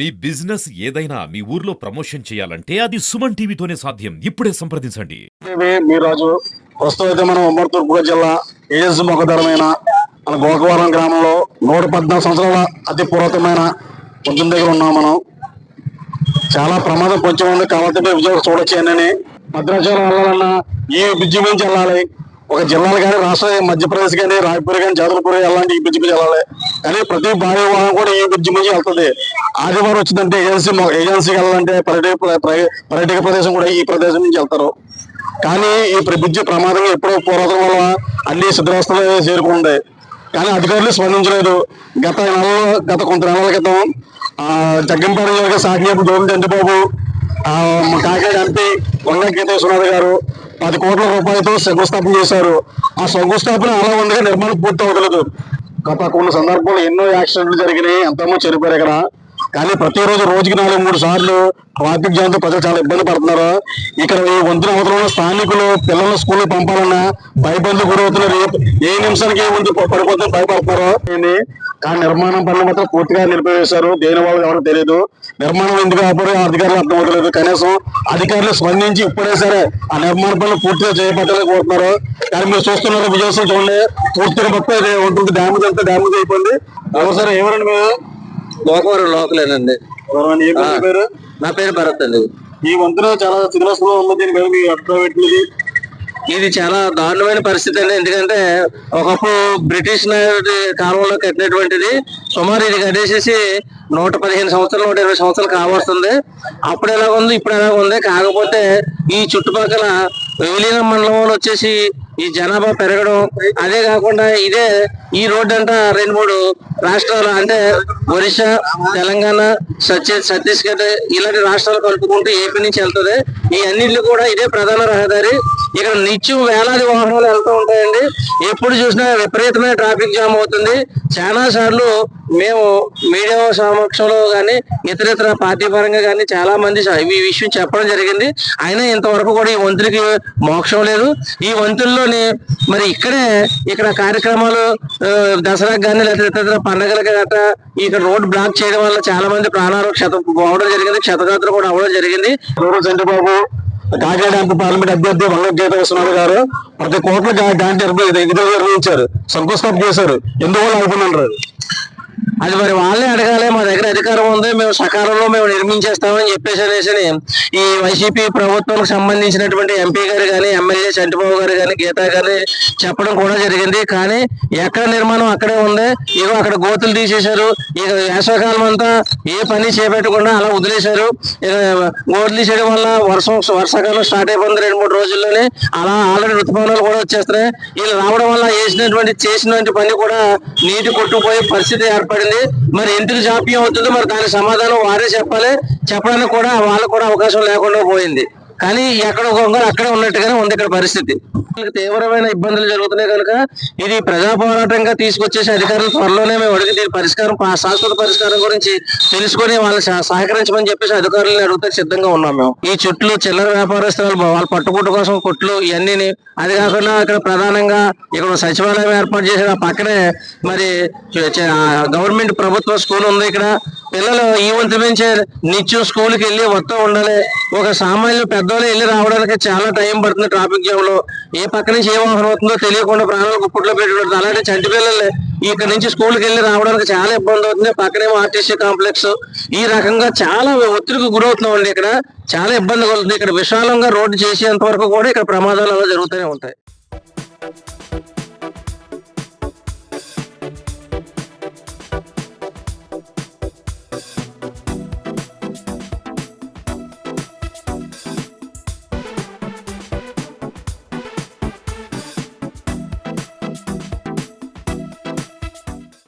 మీ business ఏదైనా మీ ఊర్లో promotion చేయాలంటే అది సుమన్ టీవీతోనే సాధ్యం. ఇప్పుడే సంప్రదించండి. మీ రాజు. ప్రస్తుతం అయితే మనం ఉమ్మడి తూర్పుగోదావరి జిల్లా ఏజెన్సీ ముఖధరమైన మన గోకవరం గ్రామంలో నూట పద్నాలుగు సంవత్సరాల అతి పురాతనమైన పొద్దున దగ్గర ఉన్నాం మనం. చాలా ప్రమాదం కొంచెం ఉంది. కాబట్టి మీరు విజయవాడ చూడొచ్చానని భద్రాచలం వెళ్ళాలన్నా ఈ బ్రిడ్జి నుంచి వెళ్ళాలి? ఒక జిల్లాలు కానీ రాష్ట్ర మధ్యప్రదేశ్ కానీ రాయపూర్ కానీ జాదవపూర్ వెళ్ళాలంటే ఈ బ్రిడ్జి మీద వెళ్ళాలి. కానీ ప్రతి భారీ వాహనం కూడా ఈ బ్రిడ్జి మంచి వెళ్తుంది. ఆదివారం వచ్చిందంటే ఏజెన్సీ ఏజెన్సీకి వెళ్ళాలంటే పర్యాటక ప్ర- పర్యాటక ప్రదేశం కూడా ఈ ప్రదేశం నుంచి వెళ్తారు. కానీ ఈ ప్ర- బ్రిడ్జి ప్రమాదంగా ఎప్పుడో పోరాటం వల్ల అన్ని సిద్ధవస్థలు చేరుకుంది. కానీ అధికారులు స్పందించలేదు. గత నెలలో గత కొంత నెలల క్రితం ఆ, జగ్గంపేట నియోజక సాగినప్పుడు జోగి చంద్రబాబు మా కాకినాడ ఎంపీ వంగ గీతేశ్వరరావు గారు పది కోట్ల రూపాయలతో శంకుస్థాపన చేశారు. ఆ శంకుస్థాపన అలా ఉండగా నిర్మాణం పూర్తి అవ్వలేదు గత కొన్ని సందర్భంలో ఎన్నో యాక్సిడెంట్లు జరిగినాయి. ఎంతమంది చనిపోయారు ఇక్కడ. కానీ ప్రతిరోజు రోజుకి నాలుగు మూడు సార్లు ట్రాఫిక్ జామ్తో ప్రజలు చాలా ఇబ్బంది పడుతున్నారు. ఇక్కడ ఈ వంతుల అవతల స్థానికులు పిల్లలను స్కూల్ పంపాలన్నా భయపడుతూ గురవుతున్నారు. ఏ- ఏ నిమిషానికి ఏ వంతు పడిపోతే భయపడుతున్నారు కానీ నిర్మాణం పనులు మాత్రం పూర్తిగా నిలిపివేశారు. దేని వాళ్ళు ఎవరికి తెలియదు నిర్మాణం ఎందుకు ఆపరు? అధికారులు అర్థం అవ్వలేదు కనీసం అధికారులు స్పందించి ఇప్పుడే సరే ఆ నిర్మాణ పనులు పూర్తిగా చేపట్టాలని కోరుతున్నారు. కానీ మీరు చూస్తున్నారు విజయోత్సవం చూడండి. పూర్తిగా మొత్తం ఉంటుంది. డ్యామేజ్ అంతా డ్యామేజ్ అయిపోయింది. ఎవరు సరే ఎవరండి మీరు గోకవరం లోకలేనండి. నా పేరు భరత్ అండి. ఈ వంతున చాలా ఉంది దీని మీ ఏంటిది ఇది చాలా దారుణమైన పరిస్థితి అండి. ఎందుకంటే ఒకప్పుడు బ్రిటిష్ నాయుడి కాలంలో కట్టినటువంటిది సుమారు ఇది కట్టేసేసి నూట పదిహేను సంవత్సరాలు నూట ఇరవై సంవత్సరాలు కావస్తుంది. అప్పుడు ఎలా ఉంది ఇప్పుడు ఎలా ఉంది? కాకపోతే ఈ చుట్టుపక్కల విలీన మండలంలో వచ్చేసి ఈ జనాభా పెరగడం అదే కాకుండా ఇదే ఈ రోడ్డు అంట రెండు మూడు రాష్ట్రాలు అంటే ఒరిస్సా తెలంగాణ సత్య ఛత్తీస్గఢ్ ఇలాంటి రాష్ట్రాలు కలుపుకుంటూ ఏపీ నుంచి వెళ్తుంది. ఈ అన్నింటిలో కూడా ఇదే ప్రధాన రహదారి. ఇక్కడ నిత్యం వేలాది వాహనాలు వెళ్తూ ఉంటాయండి. ఎప్పుడు చూసినా విపరీతమైన ట్రాఫిక్ జామ్ అవుతుంది. చాలా సార్లు మేము మీడియా సమక్షంలో కానీ ఇతరితర పార్టీ పరంగా కానీ చాలా మంది ఈ విషయం చెప్పడం జరిగింది. అయినా ఇంతవరకు కూడా ఈ వంతులకి మోక్షం లేదు. ఈ వంతుల్లోని మరి ఇక్కడే ఇక్కడ కార్యక్రమాలు దసరాకు కానీ లేదా ఇతర పండగలకు గట్రా ఇక్కడ రోడ్ బ్లాక్ చేయడం వల్ల చాలా మంది ప్రాణాలు క్షత పోవడం జరిగింది. క్షతగాత్ర కూడా అవ్వడం జరిగింది. చంద్రబాబు కాకినాడ ఎంపీ పార్లమెంట్ అభ్యర్థి వంగ గీత విశ్వనాథ్ గారు ప్రతి కోట్ల గా- గాంధీ నిర్వహించారు. శంకుస్థాపన చేశారు. ఎందువల్ల ఆగుతున్నారు అది మరి వాళ్ళే అడగాలి మా దగ్గర అధికారం ఉంది మేము సకాలంలో మేము నిర్మించేస్తామని చెప్పేసి అనేసి ఈ వైసీపీ ప్రభుత్వానికి సంబంధించినటువంటి ఎంపీ గారు కానీ ఎమ్మెల్యే చంటిబాబు గారు కానీ గీతా గారు చెప్పడం కూడా జరిగింది. కానీ ఎక్కడ నిర్మాణం అక్కడే ఉంది. ఇగో అక్కడ గోతులు తీసేశారు. ఇక వేసవకాలం అంతా ఏ పని చేపెట్టకుండా అలా వదిలేశారు. ఇక గోతులు తీసేయడం వల్ల వర్షం వర్షాకాలం స్టార్ట్ అయిపోయింది రెండు మూడు రోజుల్లోనే. అలా ఆల్రెడీ ఋతుపవనాలు కూడా వచ్చేస్తున్నాయి. వీళ్ళు రావడం వల్ల వేసినటువంటి చేసినటువంటి పని కూడా నీటి కొట్టుకుపోయే పరిస్థితి ఏర్పడింది. మరి ఎందుకు జాప్యం అవుతుందో మరి దాని సమాధానం వారే చెప్పాలి. చెప్పడానికి కూడా వాళ్ళకు కూడా అవకాశం లేకుండా పోయింది. కానీ ఎక్కడ ఒక అక్కడే ఉన్నట్టుగానే ఉంది ఇక్కడ పరిస్థితి. తీవ్రమైన ఇబ్బందులు జరుగుతున్నాయి కనుక ఇది ప్రజా పోరాటంగా తీసుకొచ్చేసి అధికారులు త్వరలోనే మేము అడిగి దీని పరిష్కారం శాశ్వత పరిష్కారం గురించి తెలుసుకొని వాళ్ళని సహ- సహకరించమని చెప్పేసి అధికారులను అడిగితే సిద్ధంగా ఉన్నాం మేము. ఈ చుట్లు చిల్లర వ్యాపారస్తులు వాళ్ళ పట్టుబుట్టు కోసం కొట్లు ఇవన్నీ అది కాకుండా ఇక్కడ ప్రధానంగా ఇక్కడ సచివాలయం ఏర్పాటు చేసిన పక్కనే మరి గవర్నమెంట్ ప్రభుత్వ స్కూల్ ఉంది ఇక్కడ. పిల్లలు ఈ వంతు నుంచే నిత్యం స్కూల్కి వెళ్ళి వస్తూ ఉండాలి. ఒక సామాన్యులు పెద్దవాళ్ళు వెళ్ళి రావడానికి చాలా టైం పడుతుంది ట్రాఫిక్ జామ్లో. ఏ పక్క నుంచి ఏ వాహనం అవుతుందో తెలియకుండా ప్రాణాలు గుప్పుట్లో పెట్టుకుంటుంది అలాంటి చంటి పిల్లలు ఇక్కడ నుంచి స్కూల్కి వెళ్ళి రావడానికి చాలా ఇబ్బంది అవుతుంది. పక్కనేమో ఆర్టీసీ కాంప్లెక్స్ ఈ రకంగా చాలా ఒత్తిడికి గురవుతున్నాం అండి ఇక్కడ. చాలా ఇబ్బంది కలుగుతుంది ఇక్కడ విశాలంగా రోడ్డు చేసేంత వరకు కూడా ఇక్కడ ప్రమాదాలు అలా జరుగుతూనే ఉంటాయి.